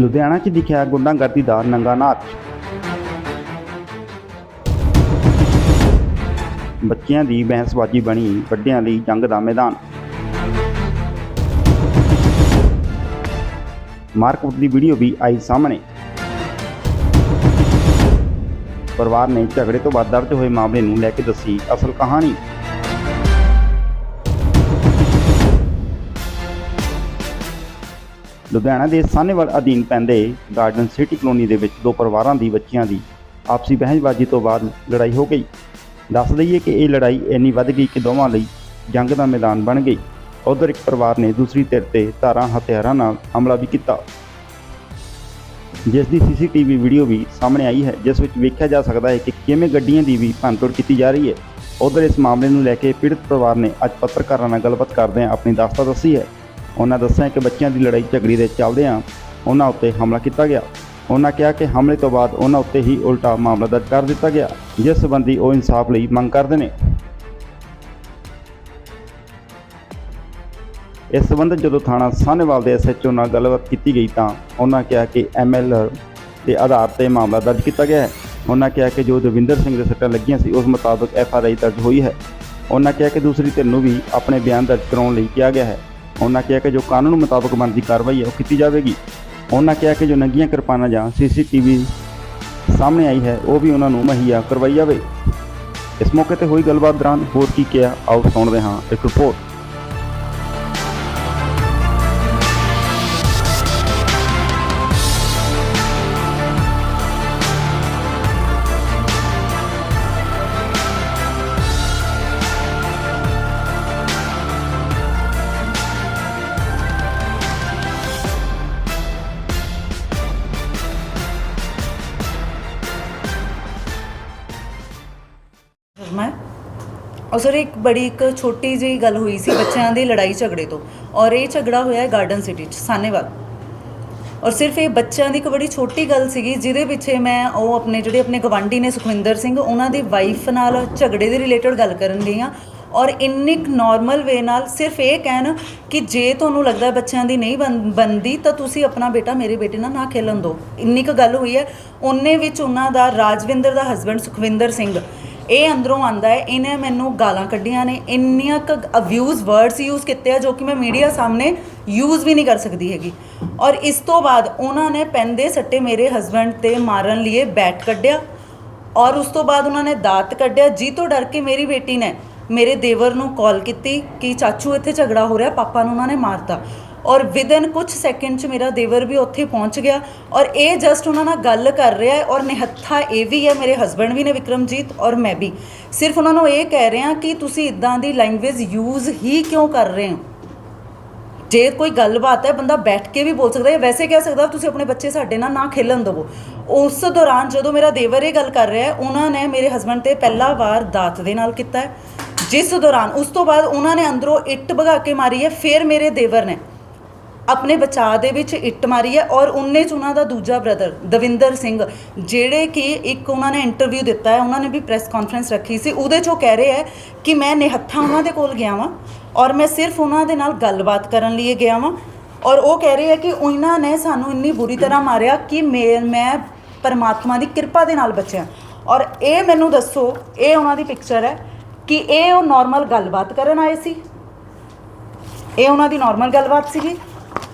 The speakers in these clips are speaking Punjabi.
ਲੁਧਿਆਣਾ 'ਚ ਦਿਖਿਆ ਗੁੰਡਾਗਰਦੀ ਦਾ ਨੰਗਾ ਨਾਚ। ਬੱਚਿਆਂ ਦੀ ਬਹਿਸਬਾਜ਼ੀ ਬਣੀ ਵੱਡਿਆਂ ਲਈ ਜੰਗ ਦਾ ਮੈਦਾਨ। ਮਾਰਕੁੱਟ ਦੀ ਵੀਡੀਓ ਵੀ ਆਈ ਸਾਹਮਣੇ। ਪਰਿਵਾਰ ਨੇ ਝਗੜੇ ਤੋਂ ਬਾਅਦ ਦਰਜ ਹੋਏ ਮਾਮਲੇ ਨੂੰ ਲੈ ਕੇ ਦੱਸੀ ਅਸਲ ਕਹਾਣੀ। ਲੁਧਿਆਣਾ ਦੇ ਸਾਹਨੇਵਾਲ ਅਧੀਨ ਪੈਂਦੇ ਗਾਰਡਨ ਸਿਟੀ ਕਲੋਨੀ ਦੇ ਵਿੱਚ ਦੋ ਪਰਿਵਾਰਾਂ ਦੀ ਬੱਚਿਆਂ ਦੀ ਆਪਸੀ ਬਹਿਸਬਾਜ਼ੀ ਤੋਂ ਬਾਅਦ ਲੜਾਈ ਹੋ ਗਈ। ਦੱਸ ਦਈਏ ਕਿ ਇਹ ਲੜਾਈ ਇੰਨੀ ਵੱਧ ਗਈ ਕਿ ਦੋਵਾਂ ਲਈ ਜੰਗ ਦਾ ਮੈਦਾਨ ਬਣ ਗਈ। ਉਧਰ ਇੱਕ ਪਰਿਵਾਰ ਨੇ ਦੂਸਰੀ ਧਿਰ ਤੇ ਧਾਰਾਂ ਹਥਿਆਰਾਂ ਨਾਲ ਹਮਲਾ ਵੀ ਕੀਤਾ। ਜਿਸ ਦੀ ਸੀਸੀਟੀਵੀ ਵੀਡੀਓ ਵੀ ਸਾਹਮਣੇ ਆਈ ਹੈ, ਜਿਸ ਵਿੱਚ ਵੇਖਿਆ ਜਾ ਸਕਦਾ ਹੈ ਕਿ ਕਿਵੇਂ ਗੱਡੀਆਂ ਦੀ ਵੀ ਭੰਨਤੋੜ ਕੀਤੀ ਜਾ ਰਹੀ ਹੈ। ਉਧਰ ਇਸ ਮਾਮਲੇ ਨੂੰ ਲੈ ਕੇ ਪੀੜਤ ਪਰਿਵਾਰ ਨੇ ਅੱਜ ਪੱਤਰਕਾਰਾਂ ਨਾਲ ਗੱਲਬਾਤ ਕਰਦਿਆਂ ਆਪਣੀ ਦਾਸਤਾ ਦੱਸੀ ਹੈ ਉਹਨਾਂ ਦੱਸਿਆ ਕਿ ਬੱਚਿਆਂ ਦੀ ਲੜਾਈ ਝਗੜੀ ਦੇ ਚੱਲਦਿਆਂ ਉਹਨਾਂ ਉੱਤੇ ਹਮਲਾ ਕੀਤਾ ਗਿਆ। ਉਹਨਾਂ ਕਿਹਾ ਕਿ ਹਮਲੇ ਤੋਂ ਬਾਅਦ ਉਹਨਾਂ ਉੱਤੇ ਹੀ ਉਲਟਾ ਮਾਮਲਾ ਦਰਜ ਕਰ ਦਿੱਤਾ ਗਿਆ, ਜਿਸ ਸੰਬੰਧੀ ਉਹ ਇਨਸਾਫ ਲਈ ਮੰਗ ਕਰਦੇ ਨੇ। ਇਸ ਸੰਬੰਧ ਜਦੋਂ ਥਾਣਾ ਸਾਹਨੇਵਾਲ ਦੇ ਐਸਐਚਓ ਨਾਲ ਗੱਲਬਾਤ ਕੀਤੀ ਗਈ ਤਾਂ ਉਹਨਾਂ ਕਿਹਾ ਕਿ ਐਮਐਲਆਰ ਦੇ ਆਧਾਰ ਤੇ ਮਾਮਲਾ ਦਰਜ ਕੀਤਾ ਗਿਆ ਹੈ। ਉਹਨਾਂ ਕਿਹਾ ਕਿ ਜੋ ਦਵਿੰਦਰ ਸਿੰਘ ਦੇ ਸੱਟਾਂ ਲੱਗੀਆਂ ਸੀ, ਉਸ ਮੁਤਾਬਕ ਐਫਆਰਆਈ ਦਰਜ ਹੋਈ ਹੈ। ਉਹਨਾਂ ਕਿਹਾ ਕਿ ਦੂਸਰੀ ਧਿਰ ਨੂੰ ਵੀ ਆਪਣੇ ਬਿਆਨ ਦਰਜ ਕਰਾਉਣ ਲਈ ਕਿਹਾ ਗਿਆ ਹੈ। ਉਹਨਾਂ ਕਿਹਾ ਕਿ ਜੋ ਕਾਨੂੰਨ ਮੁਤਾਬਕ ਬਣਦੀ ਕਾਰਵਾਈ ਹੈ, ਉਹ ਕੀਤੀ ਜਾਵੇਗੀ। ਉਹਨਾਂ ਕਿਹਾ ਕਿ ਜੋ ਨੰਗੀਆਂ ਕਿਰਪਾਨਾਂ ਜਾਂ ਸੀਸੀਟੀਵੀ ਸਾਹਮਣੇ ਆਈ ਹੈ, ਉਹ ਵੀ ਉਹਨਾਂ ਨੂੰ ਮੁਹੱਈਆ ਕਰਵਾਈ ਜਾਵੇ। ਇਸ ਮੌਕੇ ਤੇ ਹੋਈ ਗੱਲਬਾਤ ਦੌਰਾਨ ਹੋਰ ਕੀ ਕਿਹਾ, ਆਓ ਸੁਣਦੇ ਹਾਂ ਇੱਕ ਰਿਪੋਰਟ। ਔਰ ਸਰ, ਇੱਕ ਬੜੀ ਇੱਕ ਛੋਟੀ ਜਿਹੀ ਗੱਲ ਹੋਈ ਸੀ ਬੱਚਿਆਂ ਦੀ ਲੜਾਈ ਝਗੜੇ ਤੋਂ। ਔਰ ਇਹ ਝਗੜਾ ਹੋਇਆ ਹੈ ਗਾਰਡਨ ਸਿਟੀ ਚ, ਸਾਨੇਵਾਲ। ਔਰ ਸਿਰਫ ਇਹ ਬੱਚਿਆਂ ਦੀ ਇੱਕ ਬੜੀ ਛੋਟੀ ਗੱਲ ਸੀਗੀ, ਜਿਹਦੇ ਪਿੱਛੇ ਮੈਂ ਉਹ ਆਪਣੇ, ਜਿਹੜੇ ਆਪਣੇ ਗਵਾਂਢੀ ਨੇ ਸੁਖਵਿੰਦਰ ਸਿੰਘ, ਉਹਨਾਂ ਦੀ ਵਾਈਫ ਨਾਲ ਝਗੜੇ ਦੇ ਰਿਲੇਟਡ ਗੱਲ ਕਰਨ ਲਈ ਆ ਔਰ ਇੰਨੀ ਨਾਰਮਲ ਵੇ ਨਾਲ ਸਿਰਫ ਇਹ ਕਹਿਣ ਕਿ ਜੇ ਤੁਹਾਨੂੰ ਲੱਗਦਾ ਬੱਚਿਆਂ ਦੀ ਨਹੀਂ ਬਣ- ਬਣਦੀ, ਤਾਂ ਤੁਸੀਂ ਆਪਣਾ ਬੇਟਾ ਮੇਰੇ ਬੇਟੇ ਨਾਲ ਨਾ ਖੇਲਣ ਦਿਓ। ਇੰਨੀ ਕੁ ਗੱਲ ਹੋਈ ਹੈ। ਉਹਨੇ ਵਿੱਚ ਉਹਨਾਂ ਦਾ ਰਾਜਵਿੰਦਰ ਦਾ ਹਸਬੰਡ ਸੁਖਵਿੰਦਰ ਸਿੰਘ ਇਹ ਅੰਦਰੋਂ ਆਂਦਾ ਹੈ, ਇਹਨੇ ਮੈਨੂੰ ਗਾਲਾਂ ਕੱਢੀਆਂ ਨੇ, ਇੰਨੀਆਂ ਕ ਅਬਿਊਜ਼ ਵਰਡਸ ਯੂਜ਼ ਕੀਤੇ ਆ ਜੋ ਕਿ ਮੈਂ ਮੀਡੀਆ ਸਾਹਮਣੇ ਯੂਜ਼ ਵੀ ਨਹੀਂ ਕਰ ਸਕਦੀ ਹੈਗੀ। ਔਰ ਇਸ ਤੋਂ ਬਾਅਦ ਉਹਨਾਂ ਨੇ ਪੈਨ ਦੇ ਸੱਟੇ ਮੇਰੇ ਹਸਬੰਡ ਤੇ ਮਾਰਨ ਲਈ ਬੈਟ ਕੱਢਿਆ ਔਰ ਉਸ ਤੋਂ ਬਾਅਦ ਉਹਨਾਂ ਨੇ ਦਾਤ ਕੱਢਿਆ, ਜੀ ਤੋਂ ਡਰ ਕੇ ਮੇਰੀ ਬੇਟੀ ਨੇ ਮੇਰੇ ਦੇਵਰ ਨੂੰ ਕਾਲ ਕੀਤੀ ਕਿ ਚਾਚੂ ਇੱਥੇ ਝਗੜਾ ਹੋ ਰਿਹਾ, ਪਾਪਾ ਨੂੰ ਉਹਨਾਂ ਨੇ ਮਾਰਤਾ। ਔਰ ਵਿਦਨ ਕੁਝ ਸੈਕਿੰਡ ਚ ਮੇਰਾ ਦੇਵਰ ਵੀ ਉੱਥੇ ਪਹੁੰਚ ਗਿਆ ਔਰ ਇਹ ਜਸਟ ਉਹਨਾਂ ਨਾਲ ਗੱਲ ਕਰ ਰਿਹਾ ਹੈ ਔਰ ਨਿਹੱਥਾ ਇਹ ਵੀ ਹੈ, ਮੇਰੇ ਹਸਬੰਡ ਵੀ ਨੇ ਵਿਕਰਮਜੀਤ ਔਰ ਮੈਂ ਵੀ। ਸਿਰਫ ਉਹਨਾਂ ਨੂੰ ਇਹ ਕਹਿ ਰਿਹਾ ਕਿ ਤੁਸੀਂ ਇਦਾਂ ਦੀ ਲੈਂਗੁਏਜ ਯੂਜ਼ ਹੀ ਕਿਉਂ ਕਰ ਰਹੇ ਹੋ? ਜੇ ਕੋਈ ਗੱਲਬਾਤ ਹੈ, ਬੰਦਾ ਬੈਠ ਕੇ ਵੀ ਬੋਲ ਸਕਦਾ ਹੈ ਵੈਸੇ ਕਹਿ ਸਕਦਾ, ਤੁਸੀਂ ਆਪਣੇ ਬੱਚੇ ਸਾਡੇ ਨਾਲ ਨਾ ਖੇਲਣ ਦਿਵੋ। ਉਸ ਦੌਰਾਨ ਜਦੋਂ ਮੇਰਾ ਦੇਵਰ ਇਹ ਗੱਲ ਕਰ ਰਿਹਾ ਹੈ, ਉਹਨਾਂ ਨੇ ਮੇਰੇ ਹਸਬੰਡ ਤੇ ਪਹਿਲਾ ਵਾਰ ਦਾਤ ਦੇ ਨਾਲ ਕੀਤਾ ਜਿਸ ਦੌਰਾਨ ਉਸ ਤੋਂ ਬਾਅਦ ਉਹਨਾਂ ਨੇ ਅੰਦਰੋਂ ਇੱਟ ਭਗਾ ਕੇ ਮਾਰੀ ਹੈ, ਫਿਰ ਮੇਰੇ ਦੇਵਰ ਨੇ। ਆਪਣੇ ਬਚਾਅ ਦੇ ਵਿੱਚ ਇੱਟ ਮਾਰੀ ਹੈ ਔਰ ਉਹਨੇ ਚ ਉਹਨਾਂ ਦਾ ਦੂਜਾ ਬ੍ਰਦਰ ਦਵਿੰਦਰ ਸਿੰਘ, ਜਿਹੜੇ ਕਿ ਇੱਕ ਉਹਨਾਂ ਨੇ ਇੰਟਰਵਿਊ ਦਿੱਤਾ ਹੈ, ਉਹਨਾਂ ਨੇ ਵੀ ਪ੍ਰੈਸ ਕਾਨਫਰੰਸ ਰੱਖੀ ਸੀ। ਉਹਦੇ ਚੋਂ ਕਹਿ ਰਹੇ ਹੈ ਕਿ ਮੈਂ ਨਿਹੱਥਾ ਉਹਨਾਂ ਦੇ ਕੋਲ ਗਿਆ ਵਾਂ ਔਰ ਮੈਂ ਸਿਰਫ ਉਹਨਾਂ ਦੇ ਨਾਲ ਗੱਲਬਾਤ ਕਰਨ ਲਈ ਗਿਆ ਵਾਂ ਔਰ ਉਹ ਕਹਿ ਰਹੇ ਹੈ ਕਿ ਉਹਨਾਂ ਨੇ ਸਾਨੂੰ ਇੰਨੀ ਬੁਰੀ ਤਰ੍ਹਾਂ ਮਾਰਿਆ ਕਿ ਮੈਂ ਮੈਂ ਪਰਮਾਤਮਾ ਦੀ ਕਿਰਪਾ ਦੇ ਨਾਲ ਬਚਿਆ। ਔਰ ਇਹ ਮੈਨੂੰ ਦੱਸੋ, ਇਹ ਉਹਨਾਂ ਦੀ ਪਿਕਚਰ ਹੈ ਕਿ ਇਹ ਉਹ ਨਾਰਮਲ ਗੱਲਬਾਤ ਕਰਨ ਆਏ ਸੀ? ਇਹ ਉਹਨਾਂ ਦੀ ਨਾਰਮਲ ਗੱਲਬਾਤ ਸੀਗੀ?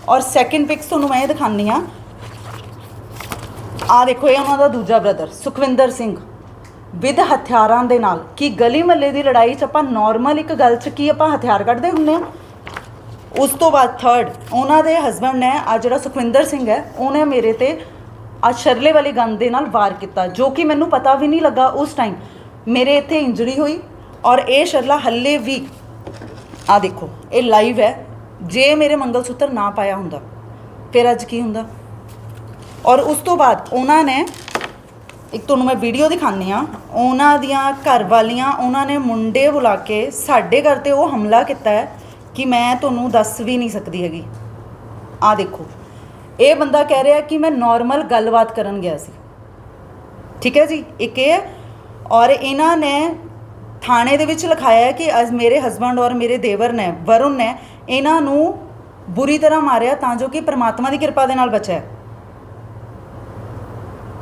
ਔਰ ਸੈਕਿੰਡ ਪਿਕਸ ਤੁਹਾਨੂੰ ਮੈਂ ਇਹ ਦਿਖਾਉਂਦੀ ਆ ਆ ਦੇਖੋ, ਇਹ ਉਹਨਾਂ ਦਾ ਦੂਜਾ ਬ੍ਰਦਰ ਸੁਖਵਿੰਦਰ ਸਿੰਘ। ਵਿਦ ਹਥਿਆਰਾਂ ਦੇ ਨਾਲ। ਕਿ ਗਲੀ ਮੱਲੇ ਦੀ ਲੜਾਈ 'ਚ ਆਪਾਂ ਨਾਰਮਲ ਇੱਕ ਗੱਲ 'ਚ ਕੀ ਆਪਾਂ ਹਥਿਆਰ ਕੱਢਦੇ ਹੁੰਦੇ ਆ ਉਸ ਤੋਂ ਬਾਅਦ ਥਰਡ ਉਹਨਾਂ ਦੇ ਹਸਬੰਡ ਨੇ ਆ ਜਿਹੜਾ ਸੁਖਵਿੰਦਰ ਸਿੰਘ ਹੈ, ਉਹਨੇ ਮੇਰੇ ਤੇ ਆ ਸ਼ਰਲੇ ਵਾਲੀ ਗੰਦ ਦੇ ਨਾਲ ਵਾਰ ਕੀਤਾ, ਜੋ ਕਿ ਮੈਨੂੰ ਪਤਾ ਵੀ ਨਹੀਂ ਲੱਗਾ ਉਸ ਟਾਈਮ ਮੇਰੇ ਇੱਥੇ ਇੰਜਰੀ ਹੋਈ ਔਰ ਇਹ ਸ਼ਰਲਾ ਹੱਲੇ ਵੀ ਆ ਦੇਖੋ, ਇਹ ਲਾਈਵ ਹੈ। ਜੇ ਮੇਰੇ ਮੰਗਲ ਸੂਤਰ ਨਾ ਪਾਇਆ ਹੁੰਦਾ, ਫਿਰ ਅੱਜ ਕੀ ਹੁੰਦਾ? ਔਰ ਉਸ ਤੋਂ ਬਾਅਦ ਉਹਨਾਂ ਨੇ, ਇੱਕ ਤੁਹਾਨੂੰ ਮੈਂ ਵੀਡੀਓ ਦਿਖਾਉਂਦੀ ਆ ਉਹਨਾਂ ਦੀਆਂ ਘਰ ਵਾਲੀਆਂ, ਉਹਨਾਂ ਨੇ ਮੁੰਡੇ ਬੁਲਾ ਕੇ ਸਾਡੇ ਘਰ ਤੇ ਉਹ ਹਮਲਾ ਕੀਤਾ ਹੈ ਕਿ ਮੈਂ ਤੁਹਾਨੂੰ ਦੱਸ ਵੀ ਨਹੀਂ ਸਕਦੀ ਹੈਗੀ। ਆ ਦੇਖੋ, ਇਹ ਬੰਦਾ ਕਹਿ ਰਿਹਾ ਕਿ ਮੈਂ ਨਾਰਮਲ ਗੱਲਬਾਤ ਕਰਨ ਗਿਆ ਸੀ। ਠੀਕ ਹੈ ਜੀ? ਇੱਕ ਇਹ ਹੈ। ਔਰ ਇਹਨਾਂ ਨੇ ਥਾਣੇ ਦੇ ਵਿੱਚ ਲਿਖਾਇਆ ਕਿ ਅਜ ਮੇਰੇ ਹਸਬੰਡ ਔਰ ਮੇਰੇ ਦੇਵਰ ਨੇ, ਵਰੁਣ ਨੇ ਇਹਨਾਂ ਨੂੰ ਬੁਰੀ ਤਰ੍ਹਾਂ ਮਾਰਿਆ ਤਾਂ ਜੋ ਕਿ ਪ੍ਰਮਾਤਮਾ ਦੀ ਕਿਰਪਾ ਦੇ ਨਾਲ ਬਚਿਆ।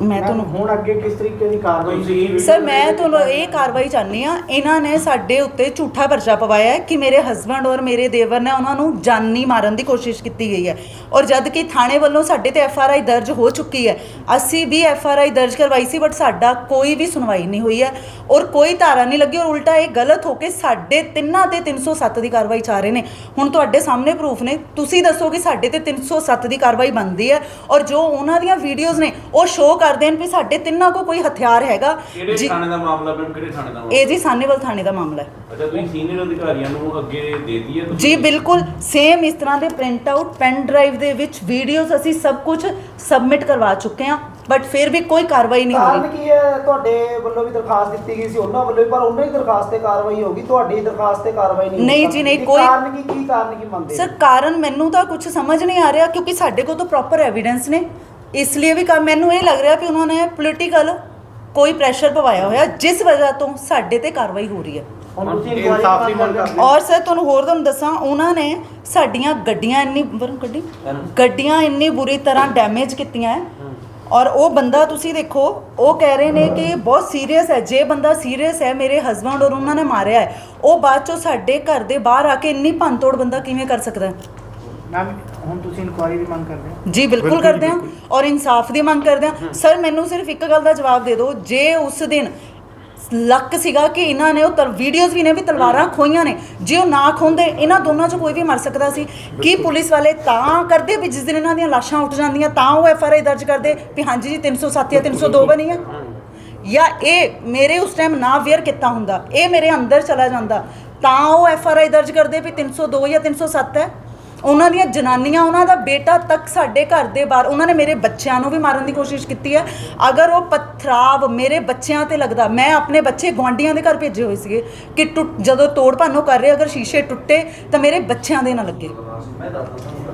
ਮੈਂ ਤੁਹਾਨੂੰ ਹੁਣ ਅੱਗੇ ਕਿਸ ਤਰੀਕੇ ਦੀ ਕਾਰਵਾਈ ਸੀ ਸਰ ਮੈਂ ਤੁਹਾਨੂੰ ਇਹ ਕਾਰਵਾਈ ਚਾਹਨੀ ਆ ਇਹਨਾਂ ਨੇ ਸਾਡੇ ਉੱਤੇ ਝੂਠਾ ਪਰਚਾ ਪਵਾਇਆ ਹੈ ਕਿ ਮੇਰੇ ਹਸਬੰਡ ਔਰ ਮੇਰੇ ਦੇਵਰ ਨੇ ਉਹਨਾਂ ਨੂੰ ਜਾਨੀ ਮਾਰਨ ਦੀ ਕੋਸ਼ਿਸ਼ ਕੀਤੀ ਗਈ ਹੈ। ਔਰ ਜਦ ਕਿ ਥਾਣੇ ਵੱਲੋਂ ਸਾਡੇ ਤੇ ਐਫ ਆਰ ਆਈ ਦਰਜ ਹੋ ਚੁੱਕੀ ਹੈ। ਅਸੀਂ ਵੀ ਐਫ ਆਰ ਆਈ ਦਰਜ ਕਰਵਾਈ ਸੀ ਬਟ ਸਾਡਾ ਕੋਈ ਵੀ ਸੁਣਵਾਈ ਨਹੀਂ ਹੋਈ ਹੈ। ਔਰ ਕੋਈ ਧਾਰਾ ਨਹੀਂ ਲੱਗੀ ਔਰ ਉਲਟਾ ਇਹ ਗਲਤ ਹੋ ਕੇ ਸਾਡੇ ਤਿੰਨਾਂ ਤੇ 307 ਦੀ ਕਾਰਵਾਈ ਚਾ ਰਹੇ ਨੇ। ਹੁਣ ਤੁਹਾਡੇ ਸਾਹਮਣੇ ਪ੍ਰੂਫ ਨੇ। ਤੁਸੀਂ ਦੱਸੋ ਕਿ ਸਾਡੇ ਤੇ 307 ਦੀ ਕਾਰਵਾਈ ਬਣਦੀ ਹੈ। ਔਰ ਜੋ ਉਹਨਾਂ ਦੀਆਂ ਵੀਡੀਓਜ਼ ਨੇ ਉਹ ਸ਼ੋਅ ਕਰਦੇ ਨੇ ਵੀ ਸਾਡੇ ਤਿੰਨਾਂ ਕੋ ਕੋਈ ਹਥਿਆਰ ਹੈਗਾ। ਕਿਹੜੇ ਜੀ- ਥਾਣੇ ਦਾ ਮਾਮਲਾ ਮੈਮ ਕਿਹੜੇ ਥਾਣੇ ਦਾ ਮਾਮਲਾ? ਇਹ ਜੀ ਸਾਨੇਵਾਲ ਥਾਣੇ ਦਾ ਮਾਮਲਾ ਹੈ। ਅੱਛਾ ਤੁਸੀਂ ਸੀਨੀਅਰ ਅਧਿਕਾਰੀਆਂ ਨੂੰ ਅੱਗੇ ਦੇ ਦਈਏ ਜੀ ਬਿਲਕੁਲ। ਸੇਮ ਇਸ ਤਰ੍ਹਾਂ ਦੇ ਪ੍ਰਿੰਟ ਆਊਟ ਪੈਨ ਡਰਾਈਵ ਦੇ ਵਿੱਚ ਵੀਡੀਓਜ਼ ਅਸੀਂ ਸਭ ਕੁਝ ਸਬਮਿਟ ਕਰਵਾ ਚੁੱਕੇ ਹਾਂ ਬਟ ਫਿਰ ਵੀ ਕੋਈ ਕਾਰਵਾਈ ਨਹੀਂ ਹੋ ਕਾਰਨ ਰਹੀ ਕੀ ਹੈ? ਤੁਹਾਡੇ ਵੱਲੋਂ ਵੀ ਦਰਖਾਸਤ ਦਿੱਤੀ ਗਈ ਸੀ ਉਹਨਾਂ ਵੱਲੋਂ ਵੀ ਪਰ ਉਹਨਾਂ ਦੀ ਦਰਖਾਸਤ ਤੇ ਕਾਰਵਾਈ ਹੋਗੀ ਤੁਹਾਡੀ ਦਰਖਾਸਤ ਤੇ ਕਾਰਵਾਈ ਨਹੀਂ ਨਹੀਂ ਹੋਈ। ਜੀ, ਨਹੀਂ, ਕੀ ਕੋਈ- ਕਾਰਨ ਕੀ ਕੀ ਕਾਰਨ ਕੀ ਮੰਨਦੇ ਸਰ ਕਾਰਨ ਮੈਨੂੰ ਤਾਂ ਕੁਝ ਸਮਝ ਨਹੀਂ ਆ ਰਿਹਾ ਕਿਉਂਕਿ ਸਾਡੇ ਕੋਲ ਤਾਂ ਪ੍ਰੋਪਰ ਐਵੀਡੈਂਸ ਨੇ। ਇਸ ਲਈ ਵੀ ਕਾ ਮੈਨੂੰ ਇਹ ਲੱਗ ਰਿਹਾ ਕਿ ਉਹਨਾਂ ਨੇ ਪੋਲੀਟੀਕਲ ਕੋਈ ਪ੍ਰੈਸ਼ਰ ਪਵਾਇਆ ਹੋਇਆ ਜਿਸ ਵਜ੍ਹਾ ਤੋਂ ਸਾਡੇ ਤੇ ਕਾਰਵਾਈ ਹੋ ਰਹੀ ਹੈ। ਹੁਣ ਤੁਸੀਂ ਇਹ ਇਨਕੁਆਇਰੀ ਇਨਸਾਫ਼ ਦੀ ਮੰਗ ਮੰਗ ਕਰਦੇ ਹੋ। ਔਰ ਸਰ ਤੁਹਾਨੂੰ ਹੋਰ ਤੁਹਾਨੂੰ ਦੱਸਾਂ ਉਹਨਾਂ ਨੇ ਸਾਡੀਆਂ ਗੱਡੀਆਂ ਇੰਨੀ ਬਰ ਗੱਡੀ? ਗੱਡੀਆਂ ਇੰਨੀ ਬੁਰੀ ਤਰ੍ਹਾਂ ਡੈਮੇਜ ਕੀਤੀਆਂ ਹੈ। ਔਰ ਉਹ ਬੰਦਾ ਤੁਸੀਂ ਦੇਖੋ ਉਹ ਕਹਿ ਰਹੇ ਨੇ ਕਿ ਬਹੁਤ ਸੀਰੀਅਸ ਹੈ ਜੇ ਬੰਦਾ ਸੀਰੀਅਸ ਹੈ ਮੇਰੇ ਹਸਬੰਡ ਔਰ ਉਹਨਾਂ ਨੇ ਮਾਰਿਆ ਹੈ ਉਹ ਬਾਅਦ ਚੋਂ ਸਾਡੇ ਘਰ ਦੇ ਬਾਹਰ ਆ ਕੇ ਇੰਨੀ ਭੰਨਤੋੜ ਬੰਦਾ ਕਿਵੇਂ ਕਰ ਸਕਦਾ ਹੈ? ਮੈਮ ਹੁਣ ਤੁਸੀਂ ਇਨਕੁਆਇਰੀ ਦੀ ਮੰਗ ਕਰਦੇ ਹੋ? ਜੀ ਬਿਲਕੁਲ ਕਰਦੇ ਹਾਂ। ਔਰ ਇਨਸਾਫ ਦੀ ਮੰਗ ਕਰਦੇ ਹਾਂ। ਸਰ ਮੈਨੂੰ ਸਿਰਫ ਇੱਕ ਗੱਲ ਦਾ ਜਵਾਬ ਦੇ ਦਿਓ। ਜੇ ਉਸ ਦਿਨ ਲੱਕ ਸੀਗਾ ਕਿ ਇਹਨਾਂ ਨੇ ਉਹ ਤਰ ਵੀਡੀਓਜ਼ ਵੀ ਨੇ ਵੀ ਤਲਵਾਰਾਂ ਖੋਈਆਂ ਨੇ ਜੇ ਉਹ ਨਾ ਖੋਂਦੇ ਇਹਨਾਂ ਦੋਨਾਂ ਚੋਂ ਕੋਈ ਵੀ ਮਰ ਸਕਦਾ ਸੀ। ਕੀ ਪੁਲਿਸ ਵਾਲੇ ਤਾਂ ਕਰਦੇ ਵੀ ਜਿਸ ਦਿਨ ਇਹਨਾਂ ਦੀਆਂ ਲਾਸ਼ਾਂ ਉੱਠ ਜਾਂਦੀਆਂ ਤਾਂ ਉਹ ਐਫ ਆਰ ਆਈ ਦਰਜ ਕਰਦੇ ਵੀ ਹਾਂਜੀ ਜੀ 307 ਜਾਂ 302 ਬਣੀ ਹੈ ਜਾਂ। ਇਹ ਮੇਰੇ ਉਸ ਟਾਈਮ ਨਾ ਵੇਅਰ ਕੀਤਾ ਹੁੰਦਾ ਇਹ ਮੇਰੇ ਅੰਦਰ ਚਲਾ ਜਾਂਦਾ ਤਾਂ ਉਹ ਐਫ ਆਰ ਆਈ ਦਰਜ ਕਰਦੇ ਵੀ 302 ਜਾਂ 307 ਹੈ? ਉਹਨਾਂ ਦੀਆਂ ਜਨਾਨੀਆਂ, ਉਹਨਾਂ ਦਾ ਬੇਟਾ ਤੱਕ ਸਾਡੇ ਘਰ ਦੇ ਬਾਹਰ, ਉਹਨਾਂ ਨੇ ਮੇਰੇ ਬੱਚਿਆਂ ਨੂੰ ਵੀ ਮਾਰਨ ਦੀ ਕੋਸ਼ਿਸ਼ ਕੀਤੀ ਹੈ। ਅਗਰ ਉਹ ਪਥਰਾਵ ਮੇਰੇ ਬੱਚਿਆਂ ਤੇ ਲੱਗਦਾ, ਮੈਂ ਆਪਣੇ ਬੱਚੇ ਗੁਆਂਢੀਆਂ ਦੇ ਘਰ ਭੇਜੇ ਹੋਏ ਸੀਗੇ ਕਿ ਟੁੱਟ, ਜਦੋਂ ਤੋੜ ਭੰਨੋ ਕਰ ਰਹੇ, ਅਗਰ ਸ਼ੀਸ਼ੇ ਟੁੱਟੇ ਤਾਂ ਮੇਰੇ ਬੱਚਿਆਂ ਦੇ ਨਾ ਲੱਗੇ।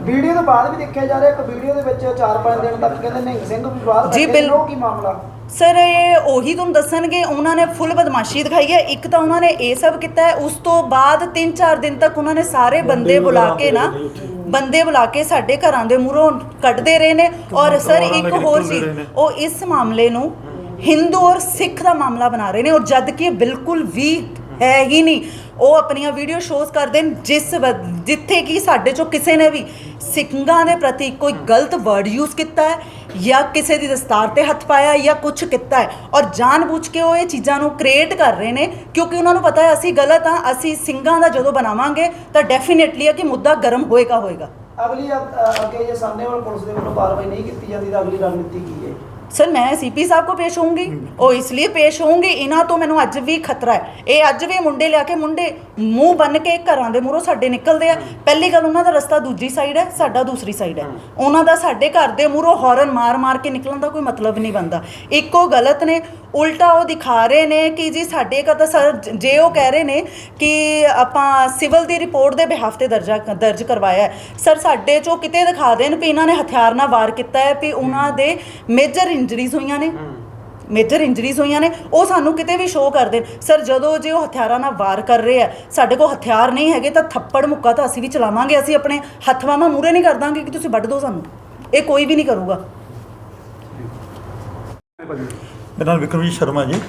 ਵੀਡੀਓ ਤੋਂ ਬਾਅਦ ਵੀ ਦੇਖਿਆ ਜਾ ਰਿਹਾ ਇੱਕ ਵੀਡੀਓ ਦੇ ਵਿੱਚ 4-5 ਦਿਨ ਤੱਕ ਕਹਿੰਦੇ ਨਿਹੰਗ ਸਿੰਘ ਵੀ ਬਾਹਰ ਜੀ, ਬਿਲ- ਉਹ ਕੀ ਮਾਮਲਾ? ਸਰ ਇਹ ਉਹੀ ਤੁਹਾਨੂੰ ਦੱਸਣਗੇ ਉਹਨਾਂ ਨੇ ਫੁੱਲ ਬਦਮਾਸ਼ੀ ਦਿਖਾਈ ਹੈ। ਇੱਕ ਤਾਂ ਉਹਨਾਂ ਨੇ ਇਹ ਸਭ ਕੀਤਾ ਹੈ ਉਸ ਤੋਂ ਬਾਅਦ 3-4 ਦਿਨ ਤੱਕ ਉਹਨਾਂ ਨੇ ਸਾਰੇ ਬੰਦੇ ਬੁਲਾ ਕੇ ਨਾ ਬੰਦੇ ਬੁਲਾ ਕੇ ਸਾਡੇ ਘਰਾਂ ਦੇ ਮੂਹਰੋਂ ਕੱਢਦੇ ਰਹੇ ਨੇ। ਔਰ ਸਰ ਇੱਕ ਹੋਰ ਚੀਜ਼ ਉਹ ਇਸ ਮਾਮਲੇ ਨੂੰ ਹਿੰਦੂ ਔਰ ਸਿੱਖ ਦਾ ਮਾਮਲਾ ਬਣਾ ਰਹੇ ਨੇ। ਔਰ ਜਦ ਕਿ ਇਹ ਬਿਲਕੁਲ ਵੀ ਹੈ ਹੀ ਨਹੀਂ। ਉਹ ਆਪਣੀਆਂ ਵੀਡੀਓ ਸ਼ੋਜ਼ ਕਰਦੇ ਨੇ ਜਿਸ ਵ- ਜਿੱਥੇ ਕਿ ਸਾਡੇ ਚੋਂ ਕਿਸੇ ਨੇ ਵੀ ਸਿੰਘਾਂ ਦੇ ਪ੍ਰਤੀ ਕੋਈ ਗਲਤ ਵਰਡ ਯੂਜ਼ ਕੀਤਾ ਹੈ ਜਾਂ ਕਿਸੇ ਦੀ ਦਸਤਾਰ ਤੇ ਹੱਥ ਪਾਇਆ ਜਾਂ ਕੁਝ ਕੀਤਾ ਹੈ? ਔਰ ਜਾਣਬੁੱਝ ਕੇ ਉਹ ਇਹ ਚੀਜ਼ਾਂ ਨੂੰ ਕ੍ਰੀਏਟ ਕਰ ਰਹੇ ਨੇ, ਕਿਉਂਕਿ ਉਹਨਾਂ ਨੂੰ ਪਤਾ ਹੈ ਅਸੀਂ ਗਲਤ ਹਾਂ, ਅਸੀਂ ਸਿੰਘਾਂ ਦਾ ਜਦੋਂ ਬਣਾਵਾਂਗੇ ਤਾਂ ਡੈਫੀਨਿਟਲੀ ਹੈ ਕਿ ਮੁੱਦਾ ਗਰਮ ਹੋਏਗਾ ਹੋਏਗਾ। ਅਗਲੀ ਅ- ਅ- ਅੱਗੇ ਜੇ ਸਾਹਮਣੇ ਵਾਲ ਪੁਲਿਸ ਦੇ ਵੱਲੋਂ ਕਾਰਵਾਈ ਨਹੀਂ ਕੀਤੀ ਜਾਂਦੀ ਤਾਂ ਅਗਲੀ ਰਣਨੀਤੀ ਕੀ ਹੈ? ਸਰ ਮੈਂ ਸੀਪੀ ਸਾਹਿਬ ਕੋ ਪੇਸ਼ ਹੋਊਂਗੀ। ਉਹ ਇਸ ਲਈ ਪੇਸ਼ ਹੋਊਂਗੀ, ਇਹਨਾਂ ਤੋਂ ਮੈਨੂੰ ਅੱਜ ਵੀ ਖਤਰਾ ਹੈ। ਇਹ ਅੱਜ ਵੀ ਮੁੰਡੇ ਲਿਆ ਕੇ ਮੁੰਡੇ ਮੂੰਹ ਬੰਨ ਕੇ ਘਰਾਂ ਦੇ ਮੂਹਰੋਂ ਸਾਡੇ ਨਿਕਲਦੇ ਆ। ਪਹਿਲੀ ਗੱਲ ਉਹਨਾਂ ਦਾ ਰਸਤਾ ਦੂਜੀ ਸਾਈਡ ਹੈ, ਸਾਡਾ ਦੂਸਰੀ ਸਾਈਡ ਹੈ। ਉਹਨਾਂ ਦਾ ਸਾਡੇ ਘਰ ਦੇ ਮੂਹਰੋਂ ਹਾਰਨ ਮਾਰ ਮਾਰ ਕੇ ਨਿਕਲਣ ਦਾ ਕੋਈ ਮਤਲਬ ਨਹੀਂ ਬੰਦਾ ਇੱਕੋ ਗਲਤ ਨੇ ਉਲਟਾ ਉਹ ਦਿਖਾ ਰਹੇ ਨੇ ਕਿ ਜੀ ਸਾਡੇ ਕਾ ਤਾਂ ਸਰ ਜੇ ਉਹ ਕਹਿ ਰਹੇ ਨੇ ਕਿ ਆਪਾਂ ਸਿਵਲ ਦੀ ਰਿਪੋਰਟ ਦੇ ਬਿਹਾਫ ਤੇ ਦਰਜਾ ਦਰਜ ਕਰਵਾਇਆ ਸਰ ਸਾਡੇ ਚੋਂ ਕਿਤੇ ਦਿਖਾ ਦੇਣ ਵੀ ਇਹਨਾਂ ਨੇ ਹਥਿਆਰ ਨਾਲ ਵਾਰ ਕੀਤਾ ਹੈ ਵੀ ਉਹਨਾਂ ਦੇ ਮੇਜਰ ਇੰਜਰੀਜ਼ ਹੋਈਆਂ ਨੇ। ਮੇਜਰ ਇੰਜਰੀਜ਼ ਹੋਈਆਂ ਨੇ। ਉਹ ਸਾਨੂੰ ਕਿਤੇ ਵੀ ਸ਼ੋਅ ਕਰ ਦੇਣ ਸਰ ਜਦੋਂ ਜੇ ਉਹ ਹਥਿਆਰਾਂ ਨਾਲ ਵਾਰ ਕਰ ਰਹੇ ਆ ਸਾਡੇ ਕੋਲ ਹਥਿਆਰ ਨਹੀਂ ਹੈਗੇ ਤਾਂ ਥੱਪੜ ਮੁੱਕਾ ਤਾਂ ਅਸੀਂ ਵੀ ਚਲਾਵਾਂਗੇ। ਅਸੀਂ ਆਪਣੇ ਹੱਥਵਾਂ ਮੂਰੇ ਨਹੀਂ ਕਰ ਦਾਂਗੇ ਕਿ ਤੁਸੀਂ ਵੱਢ ਦਿਓ ਸਾਨੂੰ। ਇਹ ਕੋਈ ਵੀ ਨਹੀਂ ਕਰੂਗਾ। ਮੇਰਾ ਨਾਮ ਵਿਕਰਮਜੀਤ ਸ਼ਰਮਾ ਜੀ।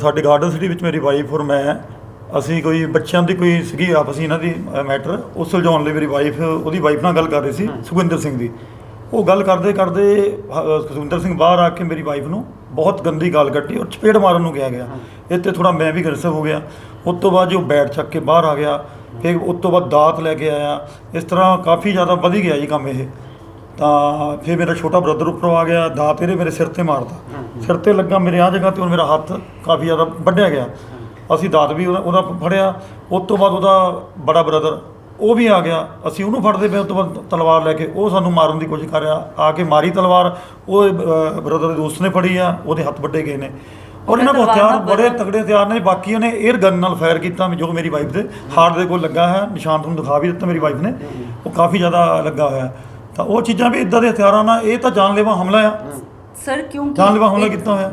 ਸਾਡੇ ਗਾਰਡਨ ਸਿਟੀ ਵਿੱਚ ਮੇਰੀ ਵਾਈਫ ਔਰ ਮੈਂ ਅਸੀਂ ਕੋਈ ਬੱਚਿਆਂ ਦੀ ਕੋਈ ਸੀਗੀ ਆਪਸੀ ਇਹਨਾਂ ਦੀ ਮੈਟਰ ਉਸ ਸੁਲਝਾਉਣ ਲਈ ਮੇਰੀ ਵਾਈਫ ਉਹਦੀ ਵਾਈਫ ਨਾਲ ਗੱਲ ਕਰ ਰਹੀ ਸੀ ਸੁਖਵਿੰਦਰ ਸਿੰਘ ਦੀ। ਉਹ ਗੱਲ ਕਰਦੇ ਕਰਦੇ ਸੁਖਵਿੰਦਰ ਸਿੰਘ ਬਾਹਰ ਆ ਕੇ ਮੇਰੀ ਵਾਈਫ ਨੂੰ ਬਹੁਤ ਗੰਦੀ ਗਾਲ ਕੱਢੀ ਔਰ ਚਪੇੜ ਮਾਰਨ ਨੂੰ ਕਿਹਾ ਗਿਆ। ਇੱਥੇ ਥੋੜਾ ਮੈਂ ਵੀ ਗਰਸਵ ਹੋ ਗਿਆ। ਉਸ ਤੋਂ ਬਾਅਦ ਜੋ ਬੈਟ ਚੱਕ ਕੇ ਬਾਹਰ ਆ ਗਿਆ। ਫਿਰ ਉਸ ਤੋਂ ਬਾਅਦ ਦਾਤ ਲੈ ਕੇ ਆਇਆ। ਇਸ ਤਰ੍ਹਾਂ ਕਾਫੀ ਜ਼ਿਆਦਾ ਵਧੀ ਗਿਆ ਜੀ ਕੰਮ ਇਹ। ਤਾਂ ਫਿਰ ਮੇਰਾ ਛੋਟਾ ਬ੍ਰਦਰ ਉੱਪਰੋਂ ਆ ਗਿਆ ਦਾਤ ਇਹਨੇ ਮੇਰੇ ਸਿਰ ਤੇ ਮਾਰਤਾ। ਸਿਰ ਤੇ ਲੱਗਾ ਮੇਰੇ ਆ ਜਗ੍ਹਾ ਤੇ ਹੁਣ ਮੇਰਾ ਹੱਥ ਕਾਫੀ ਜ਼ਿਆਦਾ ਵੱਢਿਆ ਗਿਆ। ਅਸੀਂ ਦਾਤ ਵੀ ਉਹਦਾ ਉਹਦਾ ਫੜਿਆ ਉਸ ਤੋਂ ਬਾਅਦ ਉਹਦਾ ਬੜਾ ਬ੍ਰਦਰ ਉਹ ਵੀ ਆ ਗਿਆ। ਅਸੀਂ ਉਹਨੂੰ ਫੜਦੇ ਪਏ ਉਸ ਤੋਂ ਬਾਅਦ ਤਲਵਾਰ ਲੈ ਕੇ ਉਹ ਸਾਨੂੰ ਮਾਰਨ ਦੀ ਕੋਸ਼ਿਸ਼ ਕਰ ਰਿਹਾ। ਆ ਕੇ ਮਾਰੀ ਤਲਵਾਰ ਉਹ ਬ੍ਰਦਰ ਦੇ ਦੋਸਤ ਨੇ ਫੜੀ ਆ ਉਹਦੇ ਹੱਥ ਵੱਡੇ ਗਏ ਨੇ। ਔਰ ਇਹਨਾਂ ਕੋਲ ਹਥਿਆਰ ਬੜੇ ਤਗੜੇ ਹਥਿਆਰ ਨੇ ਬਾਕੀ ਉਹਨੇ 에ਅਰ ਗਨ ਨਾਲ ਫਾਇਰ ਕੀਤਾ ਜੋ ਮੇਰੀ ਵਾਈਫ ਦੇ ਹਾਰਟ ਦੇ ਕੋਲ ਲੱਗਾ ਹੈ ਨਿਸ਼ਾਨ ਤੁਹਾਨੂੰ ਦਿਖਾ ਵੀ ਦਿੱਤਾ ਮੇਰੀ ਵਾਈਫ ਨੇ। ਉਹ ਕਾਫੀ ਜ਼ਿਆਦਾ ਲੱਗਾ ਹੋਇਆ। ਤਾਂ ਉਹ ਚੀਜ਼ਾਂ ਵੀ ਇਦਾਂ ਦੇ ਹਥਿਆਰਾਂ ਨਾਲ ਇਹ ਤਾਂ ਜਾਨਲੇਵਾ ਹਮਲਾ ਆ। ਸਰ ਕਿਉਂਕਿ ਜਾਨਲੇਵਾ ਹਮਲਾ ਕੀਤਾ ਹੋਇਆ।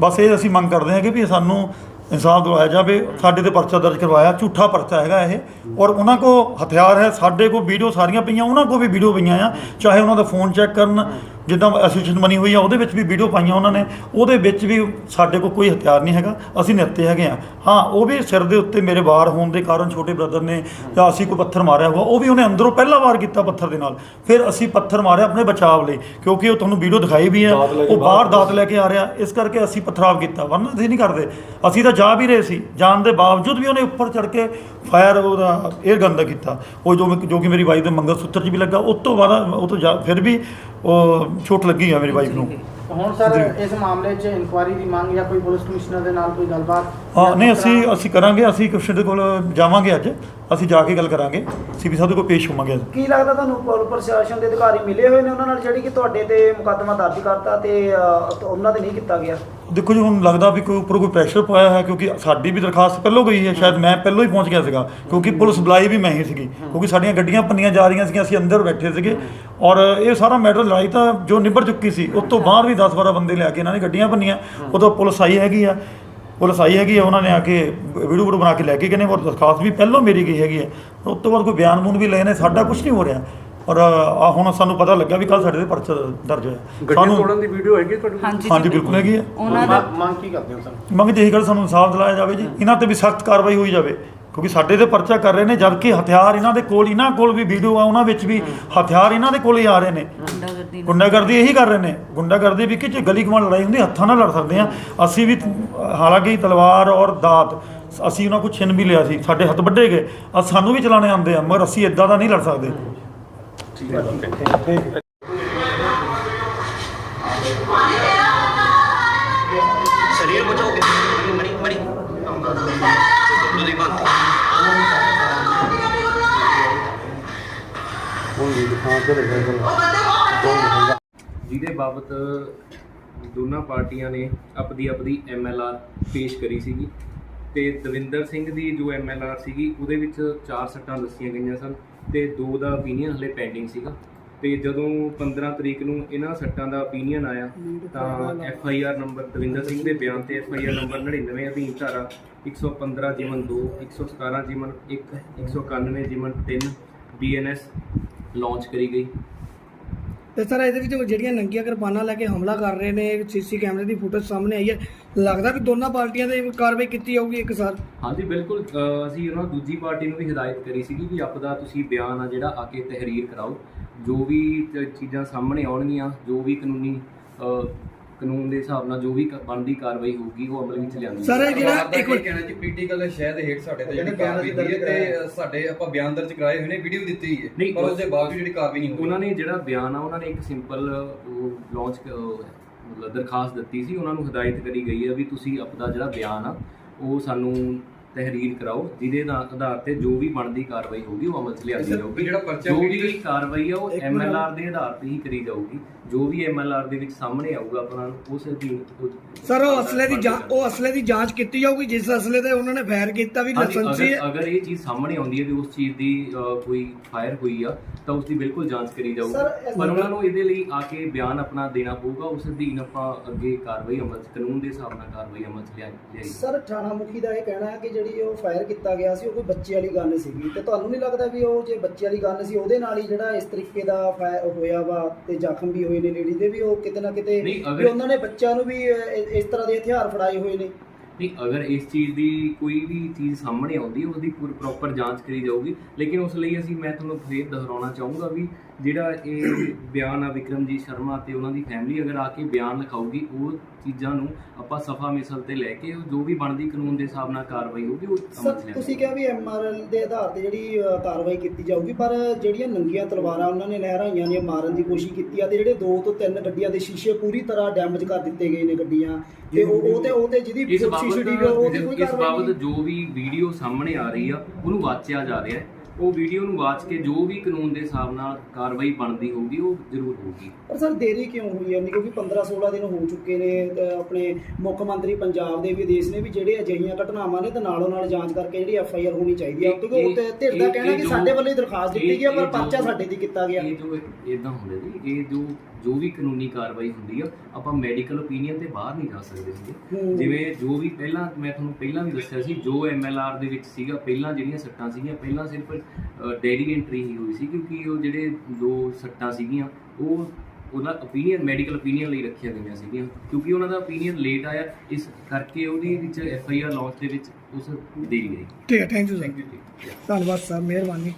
ਬਸ ਇਹ ਅਸੀਂ ਮੰਗ ਕਰਦੇ ਹਾਂ ਕਿ ਵੀ ਸਾਨੂੰ ਇਨਸਾਫ ਦਿਵਾਇਆ ਜਾਵੇ। ਸਾਡੇ ਤੇ ਪਰਚਾ ਦਰਜ ਕਰਵਾਇਆ ਝੂਠਾ ਪਰਚਾ ਹੈਗਾ ਇਹ। ਔਰ ਉਹਨਾਂ ਕੋ ਹਥਿਆਰ ਹੈ ਸਾਡੇ ਕੋ ਵੀਡੀਓ ਸਾਰੀਆਂ ਪਈਆਂ ਉਹਨਾਂ ਕੋ ਵੀ ਵੀਡੀਓ ਪਈਆਂ ਆ। ਚਾਹੇ ਉਹਨਾਂ ਦਾ ਫੋਨ ਚੈੱਕ ਕਰਨ ਜਿੱਦਾਂ ਐਸੋਸੀਏਸ਼ਨ ਬਣੀ ਹੋਈ ਆ ਉਹਦੇ ਵਿੱਚ ਵੀ ਵੀਡੀਓ ਪਾਈਆਂ ਉਹਨਾਂ ਨੇ। ਉਹਦੇ ਵਿੱਚ ਵੀ ਸਾਡੇ ਕੋਲ ਕੋਈ ਹਥਿਆਰ ਨਹੀਂ ਹੈਗਾ। ਅਸੀਂ ਨਿਹੱਤੇ ਹੈਗੇ ਆ। ਹਾਂ ਉਹ ਵੀ ਸਿਰ ਦੇ ਉੱਤੇ ਮੇਰੇ ਵਾਰ ਹੋਣ ਦੇ ਕਾਰਨ ਛੋਟੇ ਬ੍ਰਦਰ ਨੇ ਜਾਂ ਅਸੀਂ ਕੋਈ ਪੱਥਰ ਮਾਰਿਆ ਹੋਊਗਾ ਉਹ ਵੀ ਉਹਨੇ ਅੰਦਰੋਂ ਪਹਿਲਾ ਵਾਰ ਕੀਤਾ ਪੱਥਰ ਦੇ ਨਾਲ। ਫਿਰ ਅਸੀਂ ਪੱਥਰ ਮਾਰਿਆ ਆਪਣੇ ਬਚਾਅ ਲਈ ਕਿਉਂਕਿ ਉਹ ਤੁਹਾਨੂੰ ਵੀਡੀਓ ਦਿਖਾਈ ਵੀ ਹੈ। ਉਹ ਬਾਹਰ ਦਾਤ ਲੈ ਕੇ ਆ ਰਿਹਾ। ਇਸ ਕਰਕੇ ਅਸੀਂ ਪਥਰਾਵ ਕੀਤਾ ਵਰਨਾ ਅਸੀਂ ਨਹੀਂ ਕਰਦੇ। ਅਸੀਂ ਤਾਂ ਜਾ ਵੀ ਰਹੇ ਸੀ। ਜਾਣ ਦੇ ਬਾਵਜੂਦ ਵੀ ਉਹਨੇ ਉੱਪਰ ਚੜ ਕੇ ਫਾਇਰ ਉਹਦਾ 에ਅਰ ਗਨ ਦਾ ਕੀਤਾ। ਉਹ ਜੋ ਜੋ ਕਿ ਮੇਰੀ ਵਾਈਫ ਦੇ ਮੰਗਲ ਸੂਤਰ 'ਚ ਵੀ ਲੱਗਾ। ਉਸ ਤੋਂ ਬਾਅਦ ਉਹ ਤੋਂ ਫਿਰ ਵੀ ਉਹ ਚੋਟ ਲੱਗੀ ਆ ਮੇਰੀ ਵਾਈਫ ਨੂੰ। ਹੁਣ ਸਰ ਇਸ ਮਾਮਲੇ 'ਚ ਇਨਕੁਆਇਰੀ ਦੀ ਮੰਗ ਜਾਂ ਕੋਈ ਪੁਲਿਸ ਕਮਿਸ਼ਨਰ ਦੇ ਨਾਲ ਕੋਈ ਗੱਲਬਾਤ ਹਾਂ ਨਹੀਂ ਅਸੀਂ ਅਸੀਂ ਕਰਾਂਗੇ ਅਸੀਂ ਕਮਿਸ਼ਨਰ ਦੇ ਕੋਲ ਜਾਵਾਂਗੇ ਅੱਜ। ਅਸੀਂ ਜਾ ਕੇ ਗੱਲ ਕਰਾਂਗੇ। ਸੀਪੀ ਸਾਹਿਬ ਦੇ ਕੋਲ ਪੇਸ਼ ਹੋਵਾਂਗੇ ਅੱਜ। ਕੀ ਲੱਗਦਾ ਤੁਹਾਨੂੰ ਪੁਲਿਸ ਪ੍ਰਸ਼ਾਸਨ ਦੇ ਅਧਿਕਾਰੀ ਮਿਲੇ ਹੋਏ ਨੇ ਉਹਨਾਂ ਨਾਲ ਜਿਹੜੀ ਕਿ ਤੁਹਾਡੇ ਤੇ ਮੁਕੱਦਮਾ ਦਰਜ ਕਰਤਾ ਤੇ ਅ, ਉਹਨਾਂ ਤੇ ਨਹੀਂ ਕੀਤਾ ਗਿਆ? ਦੇਖੋ ਜੀ ਹੁਣ ਲੱਗਦਾ ਵੀ ਕੋਈ ਉੱਪਰ ਕੋਈ ਪ੍ਰੈਸ਼ਰ ਪਾਇਆ ਹੈ ਕਿਉਂਕਿ ਸਾਡੀ ਵੀ ਦਰਖਾਸਤ ਪਹਿਲਾਂ ਗਈ ਹੈ ਸ਼ਾਇਦ ਮੈਂ ਪਹਿਲਾਂ ਹੀ ਪਹੁੰਚ ਗਿਆ ਸੀਗਾ ਕਿਉਂਕਿ ਪੁਲਿਸ ਬੁਲਾਈ ਵੀ ਮੈਂ ਹੀ ਸੀਗੀ ਕਿਉਂਕਿ ਸਾਡੀਆਂ ਗੱਡੀਆਂ ਪੰਨੀਆਂ ਜਾ ਰਹੀਆਂ ਸੀਗੀਆਂ ਅਸੀਂ ਅੰਦਰ ਬੈਠੇ ਸੀਗੇ। ਔਰ ਇਹ ਸਾਰਾ ਮੈਟਰ ਲੜਾਈ ਤਾਂ ਜੋ ਨਿਬੜ ਚੁੱਕੀ ਸੀ ਉਸ ਤੋਂ ਬਾਅਦ ਵੀ 10 12 ਬੰਦੇ ਲਿਆ ਕੇ ਇਹਨਾਂ ਨੇ ਗੱਡੀਆਂ ਪੰਨੀਆਂ ਉਦੋਂ ਪੁਲਿਸ ਆਈ ਹੈਗੀ ਆ। ਪੁਲਿਸ ਆਈ ਹੈਗੀ ਆ ਉਹਨਾਂ ਨੇ ਆ ਕੇ ਵੀਡੀਓ ਵੀਡੀਓ ਬਣਾ ਕੇ ਲੈ ਕੇ ਗਏ ਨੇ ਔਰ ਦਰਖਾਸਤ ਵੀ ਪਹਿਲਾਂ ਮੇਰੀ ਗਈ ਹੈਗੀ ਹੈ ਉਸ ਤੋਂ ਬਾਅਦ ਕੋਈ ਬਿਆਨ ਬੂਨ ਵੀ ਲਏ ਨੇ ਸਾਡਾ ਕੁਝ ਨਹੀਂ ਹੋ ਰਿਹਾ। ਔਰ ਆ ਹੁਣ ਸਾਨੂੰ ਪਤਾ ਲੱਗਾ ਵੀ ਕੱਲ ਸਾਡੇ ਤੇ ਪਰਚਾ ਦਰਜ ਹੋਇਆ। ਗੱਡੀ ਤੋੜਨ ਦੀ ਵੀਡੀਓ ਹੈਗੀ ਤੁਹਾਡੇ ਕੋਲ? ਹਾਂਜੀ ਹਾਂਜੀ ਬਿਲਕੁਲ ਹੈਗੀ ਹੈ ਉਹਨਾਂ ਦਾ ਮੰਗ ਕੀ ਕਰਦੇ ਹੋ ਸਰ? ਮੰਗ ਜਿਹੀ ਗੱਲ ਸਾਨੂੰ ਇਨਸਾਫ ਦਿਲਾਇਆ ਜਾਵੇ ਜੀ। ਇਹਨਾਂ ਤੇ ਵੀ ਸਖਤ ਕਾਰਵਾਈ ਹੋਈ ਜਾਵੇ। ਕਿਉਂਕਿ ਸਾਡੇ ਤੇ ਪਰਚਾ ਕਰ ਰਹੇ ਨੇ ਜਦਕਿ ਹਥਿਆਰ ਇਹਨਾਂ ਦੇ ਕੋਲ ਇਹਨਾਂ ਕੋਲ ਵੀ ਵੀਡੀਓ ਆ ਉਹਨਾਂ ਵਿੱਚ ਵੀ ਹਥਿਆਰ ਇਹਨਾਂ ਦੇ ਕੋਲ ਹੀ ਆ ਰਹੇ ਨੇ। ਗੁੰਡਾਗਰਦੀ ਇਹੀ ਕਰ ਰਹੇ ਨੇ। ਗੁੰਡਾਗਰਦੀ ਵੀ ਕਿ ਗਲੀ ਕਮਾਂ ਲੜਾਈ ਹੁੰਦੀ ਹੱਥਾਂ ਨਾਲ ਲੜ ਸਕਦੇ ਆ। ਅਸੀਂ ਵੀ ਹਾਲਾਂਕਿ ਤਲਵਾਰ ਔਰ ਦਾਤ ਅਸੀਂ ਉਹਨਾਂ ਕੋਲ ਛਿੰਨ ਵੀ ਲਿਆ ਸੀ ਸਾਡੇ ਹੱਥ ਵੱਡੇ ਗਏ। ਆ ਸਾਨੂੰ ਵੀ ਚਲਾਣੇ ਆਉਂਦੇ ਆ ਮਗਰ ਅਸੀਂ ਇਦਾਂ ਦਾ ਨਹੀਂ ਲੜ ਸਕਦੇ। ਸਰੀਰ ਬਚਾਓ। ਮਰੀ ਮਰੀ। ਜਿਹਦੇ ਬਾਬਤ ਦੋਨਾਂ ਪਾਰਟੀਆਂ ਨੇ ਆਪਦੀ ਆਪਦੀ ਐਮਐਲਆਰ ਪੇਸ਼ ਕਰੀ ਸੀਗੀ ਤੇ ਦਵਿੰਦਰ ਸਿੰਘ ਦੀ ਜੋ ਐਮਐਲਆਰ ਸੀਗੀ ਉਹਦੇ ਵਿੱਚ ਚਾਰ ਸੱਟਾਂ ਦੱਸੀਆਂ ਗਈਆਂ ਸਨ ਤੇ ਦੋ ਦਾ opinion ਹਲੇ ਪੈਂਡਿੰਗ ਸੀਗਾ। ਤੇ ਜਦੋਂ 15 ਤਰੀਕ ਨੂੰ ਇਹਨਾਂ ਸੱਟਾਂ ਦਾ opinion ਆਇਆ ਤਾਂ ਐਫਆਈਆਰ ਨੰਬਰ ਦਵਿੰਦਰ ਸਿੰਘ ਦੇ ਬਿਆਨ ਤੇ ਐਫਆਈਆਰ ਨੰਬਰ 99 ਅਧੀਨ ਧਾਰਾ 115 ਜਿਮਨ 2 117 ਜਿਮਨ 1 191 ਜਿਮਨ 3 ਬੀਐਨਐਸ ਲਾਂਚ ਕਰੀ ਗਈ। ਤੇ ਸਰ ਇਹਦੇ ਵਿੱਚ ਜਿਹੜੀਆਂ ਨੰਗੀਆਂ ਕਿਰਪਾਨਾਂ ਲੈ ਕੇ ਹਮਲਾ ਕਰ ਰਹੇ ਨੇ ਸੀਸੀ ਕੈਮਰੇ ਦੀ ਫੁਟੇਜ ਸਾਹਮਣੇ ਆਈ ਹੈ ਲੱਗਦਾ ਕਿ ਦੋਨਾਂ ਪਾਰਟੀਆਂ ਦੇ ਕਾਰਵਾਈ ਕੀਤੀ ਜਾਊਗੀ ਇੱਕ ਸਾਰ। ਹਾਂਜੀ ਬਿਲਕੁਲ ਅਸੀਂ ਉਹਨਾਂ ਦੂਜੀ ਪਾਰਟੀ ਨੂੰ ਵੀ ਹਦਾਇਤ ਕਰੀ ਸੀਗੀ ਵੀ ਆਪਦਾ ਤੁਸੀਂ ਬਿਆਨ ਆ ਜਿਹੜਾ ਆ ਕੇ ਤਹਿਰੀਰ ਕਰਾਓ। ਜੋ ਵੀ ਚੀਜ਼ਾਂ ਸਾਹਮਣੇ ਆਉਣਗੀਆਂ ਜੋ ਵੀ ਕਾਨੂੰਨੀ ਕਾਨੂੰਨ ਦੇ ਹਿਸਾਬ ਨਾਲ ਜੋ ਵੀ ਕ- ਬਣਦੀ ਕਾਰਵਾਈ ਹੋਊਗੀ ਉਹ ਅਮਲ ਵਿੱਚ ਲਿਆਂਦੀ ਸਰ ਇਹ ਜਿਹੜਾ ਇੱਕ ਵਾਰ ਕਹਿਣਾ ਜੀ? ਪੀਟੀਕਲ ਸ਼ਹਿਦ ਹੇਠ ਸਾਡੇ ਤੇ ਜਿਹੜੀ ਕਾਰਵਾਈ ਕੀਤੀ ਹੈ ਤੇ ਸਾਡੇ ਆਪਾਂ ਬਿਆਨ ਦਰਜ ਕਰਾਏ ਹੋਏ ਨੇ ਵੀਡੀਓ ਦਿੱਤੀ ਹੈ। ਨਹੀਂ, ਪਰ ਉਸ ਦੇ ਬਾਵਜੂਦ ਜਿਹੜੀ ਕਾਰਵਾਈ ਨਹੀਂ ਹੋਈ। ਉਹਨਾਂ ਨੇ ਜਿਹੜਾ ਬਿਆਨ ਆ ਉਹਨਾਂ ਨੇ ਇੱਕ ਸਿੰਪਲ ਲਾਂਚ ਮਤਲਬ ਦਰਖਾਸਤ ਦਿੱਤੀ ਸੀ। ਉਹਨਾਂ ਨੂੰ ਹਦਾਇਤ ਕਰੀ ਗਈ ਹੈ ਵੀ ਤੁਸੀਂ ਆਪਦਾ ਜਿਹੜਾ ਬਿਆਨ ਆ ਉਹ ਸਾਨੂੰ ਤਹਿਰੀਰ ਕਰਾਓ ਜਿਹਦੇ ਦਾ ਆਧਾਰ ਤੇ ਜੋ ਵੀ ਬਣਦੀ ਕਾਰਵਾਈ ਹੋਊਗੀ ਉਹ ਅਮਲ 'ਚ ਲਿਆਂਦੀ ਜਾਊਗੀ। ਜਿਹੜਾ ਪਰਚਾ ਜੋ ਵੀ ਕਾਰਵਾਈ ਆ ਉਹ ਮਿੰਟ। ਐਮਐਲਆਰ ਦੇ ਆਧਾਰ ਤੇ ਹੀ ਕਰੀ ਜਾਊਗੀ। ਜੋ ਵੀ ਐਮਐਲਆਰ ਦੇ ਵਿੱਚ ਸਾਹਮਣੇ ਆਊਗਾ ਆਪਣਾ ਉਸ ਦੀ ਸਰ ਉਹ ਅਸਲੇ ਦੀ ਉਹ ਅਸਲੇ ਦੀ ਜਾਂਚ ਕੀਤੀ ਜਾਊਗੀ ਜਿਸ ਅਸਲੇ ਤੇ ਉਹਨਾਂ ਨੇ ਫਾਇਰ ਕੀਤਾ ਵੀ ਹਾਂਜੀ, ਲਾਇਸੈਂਸੀ ਅਗਰ ਹੈ। ਅਗਰ ਇਹ ਚੀਜ਼ ਸਾਹਮਣੇ ਆਉਂਦੀ ਹੈ ਵੀ ਉਸ ਚੀਜ਼ ਦੀ ਅ, ਕੋਈ ਫਾਇਰ ਹੋਈ ਆ ਤਾਂ ਉਸ ਦੀ ਬਿਲਕੁਲ ਜਾਂਚ ਕਰੀ ਜਾਊਗੀ ਪਰ ਉਹਨਾਂ ਨੂੰ ਇਹਦੇ ਲਈ ਆ ਕੇ ਬਿਆਨ ਆਪਣਾ ਦੇਣਾ ਪਊਗਾ ਉਸ ਦੀ ਆਪਾਂ ਅੱਗੇ ਕਾਰਵਾਈ ਅਮਲ 'ਚ ਕਾਨੂੰਨ ਦੇ ਹਿਸਾਬ ਨਾਲ ਕਾਰਵਾਈ ਅਮਲ 'ਚ ਲਿਆ ਲਿਆਈ। ਸਰ ਥਾਣਾ ਮੁਖੀ ਦਾ ਇਹ ਕਹਿਣਾ ਹੈ ਕਿ ਜਿਹੜੀ ਉਹ ਫਾਇਰ ਕੀਤਾ ਗਿਆ ਸੀ ਉਹ ਕੋਈ ਬੱਚੇ ਵਾਲੀ ਗਨ ਸੀਗੀ। ਤੇ ਤੁਹਾਨੂੰ ਨਹੀਂ ਲੱਗਦਾ ਵੀ ਉਹ ਜੇ ਬੱਚੇ ਵਾਲੀ ਗਨ ਸੀ ਉਹਦੇ ਨਾਲ ਹੀ ਜਿਹੜਾ ਇਸ ਤਰੀਕੇ ਦਾ ਫਾਇਰ ਹੋਇਆ ਵਾ ਤੇ ਜ਼ਖਮ ਵੀ ਹੋਏ ਨੇ ਲੇਡੀ ਦੇ ਵੀ ਉਹ ਕਿਤੇ ਨਾ ਕਿਤੇ ਨਹੀਂ, ਵੀ ਉਹਨਾਂ ਨੇ ਬੱਚਿਆਂ ਨੂੰ ਵੀ ਇ- ਇਸ ਤਰ੍ਹਾਂ ਦੇ ਹਥਿਆਰ ਫੜਾਏ ਹੋਏ ਨੇ। ਨਹੀਂ ਅਗਰ ਇਸ ਚੀਜ਼ ਦੀ ਕੋਈ ਵੀ ਚੀਜ਼ ਸਾਹਮਣੇ ਆਉਂਦੀ ਹੈ ਉਹਦੀ ਪੂਰੀ ਪ੍ਰੋਪਰ ਜਾਂਚ ਕਰੀ ਜਾਊਗੀ। ਲੇਕਿਨ ਉਸ ਲਈ ਅਸੀਂ ਮੈਂ ਤੁਹਾਨੂੰ ਫੇਰ ਦੁਹਰਾਉਣਾ ਚਾਹੂੰਗਾ ਵੀ ਜਿਹੜਾ ਇਹ ਬਿਆਨ ਆ ਵਿਕਰਮਜੀਤ ਸ਼ਰਮਾ ਤੇ ਉਹਨਾਂ ਦੀ ਫੈਮਿਲੀ ਅਗਰ ਆ ਕੇ ਬਿਆਨ ਲਿਖਾਊਗੀ ਉਹ ਚੀਜ਼ਾਂ ਨੂੰ ਆਪਾਂ ਸਫਾ ਮਿਸਲ ਤੇ ਲੈ ਕੇ ਉਹ ਜੋ ਵੀ ਬਣਦੀ ਕਾਨੂੰਨ ਦੇ ਹਿਸਾਬ ਨਾਲ ਕਾਰਵਾਈ ਹੋਊਗੀ ਉਹ ਤੁਸੀਂ ਕਿਹਾ ਵੀ ਐਮਆਰਐਲ ਦੇ ਆਧਾਰ ਤੇ ਜਿਹੜੀ ਕਾਰਵਾਈ ਕੀਤੀ ਜਾਊਗੀ ਪਰ ਜਿਹੜੀਆਂ ਨੰਗੀਆਂ ਤਲਵਾਰਾਂ ਉਹਨਾਂ ਨੇ ਲਹਿਰਾਈਆਂ ਨੇ ਮਾਰਨ ਦੀ ਕੋਸ਼ਿਸ਼ ਕੀਤੀ ਆ ਤੇ ਜਿਹੜੇ ਦੋ ਤੋਂ ਤਿੰਨ ਗੱਡੀਆਂ ਦੇ ਸ਼ੀਸ਼ੇ ਪੂਰੀ ਤਰ੍ਹਾਂ ਡੈਮੇਜ ਕਰ ਦਿੱਤੇ ਗਏ ਨੇ ਗੱਡੀਆਂ ਤੇ ਉਹ ਉਹ ਤੇ ਉਹ ਤੇ ਜਿਹਦੀ ਸੀਸੀਟੀਵੀ ਉਹਦੀ ਕੋਈ ਇਸ ਕਾਰਵਾਈ ਬਾਬਤ ਜੋ ਵੀ ਵੀਡੀਓ ਸਾਹਮਣੇ ਆ ਰਹੀ ਆ ਉਹਨੂੰ ਵਾਚਿਆ ਜਾ ਰਿਹਾ ਹੈ। ਉਹ ਵੀਡੀਓ ਨੂੰ ਵਾਚ ਕੇ ਜੋ ਵੀ ਕਾਨੂੰਨ ਦੇ ਹਿਸਾਬ ਨਾਲ ਕਾਰਵਾਈ ਬਣਦੀ ਹੋਊਗੀ ਉਹ ਜ਼ਰੂਰ ਹੋਊਗੀ। ਪਰ ਸਰ ਦੇਰੀ ਕਿਉਂ ਹੋਈ ਜਾਂਦੀ ਕਿਉਂਕਿ 15 16 ਦਿਨ ਹੋ ਚੁੱਕੇ ਨੇ ਆਪਣੇ ਮੁੱਖ ਮੰਤਰੀ ਪੰਜਾਬ ਦੇ ਵੀ ਦੇਸ਼ ਨੇ ਵੀ ਜਿਹੜੇ ਅਜਿਹੀਆਂ ਘਟਨਾਵਾਂ ਨੇ ਤੇ ਨਾਲੋਂ ਨਾਲ ਜਾਂਚ ਕਰਕੇ ਜਿਹੜੀ ਐਫ ਆਈ ਆਰ ਹੋਣੀ ਚਾਹੀਦੀ ਹੈ। ਕਿਉਂਕਿ ਉਹ ਤੇ ਧਿਰ ਦਾ ਕਹਿਣਾ ਕਿ ਸਾਡੇ ਵੱਲੋਂ ਹੀ ਦਰਖਾਸਤ ਦਿੱਤੀ ਗਈ ਹੈ ਪਰ ਪਰਚਾ ਸਾਡੇ ਦੀ ਕੀਤਾ ਗਿਆ। ਇਹ ਜੋ ਇਦਾਂ ਹੁੰਦਾ ਜੀ ਇਹ ਜੋ ਜੋ ਵੀ ਕਾਨੂੰਨੀ ਕਾਰਵਾਈ ਹੁੰਦੀ ਆ ਆਪਾਂ ਮੈਡੀਕਲ ਓਪੀਨੀਅਨ ਤੇ ਬਾਹਰ ਨਹੀਂ ਜਾ ਸਕਦੇ ਸੀਗੇ। ਹੂੰ। ਜਿਵੇਂ ਜੋ ਵੀ ਪਹਿਲਾਂ ਮੈਂ ਤੁਹਾਨੂੰ ਪਹਿਲਾਂ ਵੀ ਦੱਸਿਆ ਸੀ ਜੋ ਐਮਐਲਆਰ ਦੇ ਵਿੱਚ ਸੀਗਾ ਪਹਿਲਾਂ ਜਿਹੜੀਆਂ ਸੱਟਾਂ ਸੀਗੀਆਂ ਪਹਿਲਾਂ ਸਿਰਫ ਡੈਡੀ ਐਂਟਰੀ ਹੀ ਹੋਈ ਸੀ ਕਿਉਂਕਿ ਉਹ ਜਿਹੜੇ ਦੋ ਸੱਟਾਂ ਸੀਗੀਆਂ ਉਹ ਉਹਦਾ opinion ਮੈਡੀਕਲ opinion ਲਈ ਰੱਖੀਆਂ ਗਈਆਂ ਸੀਗੀਆਂ। ਕਿਉਂਕਿ ਉਹਨਾਂ ਦਾ opinion ਲੇਟ ਆਇਆ ਇਸ ਕਰਕੇ ਉਹਦੀ ਵਿੱਚ ਐਫ ਆਈ ਆਰ ਲਾਂਚ ਦੇ ਵਿੱਚ ਉਸ ਦੇਰੀ ਗਈ ਠੀਕ ਹੈ ਥੈਂਕ ਯੂ ਸਰ ਧੰਨਵਾਦ ਸਰ ਮਿਹਰਬਾਨੀ।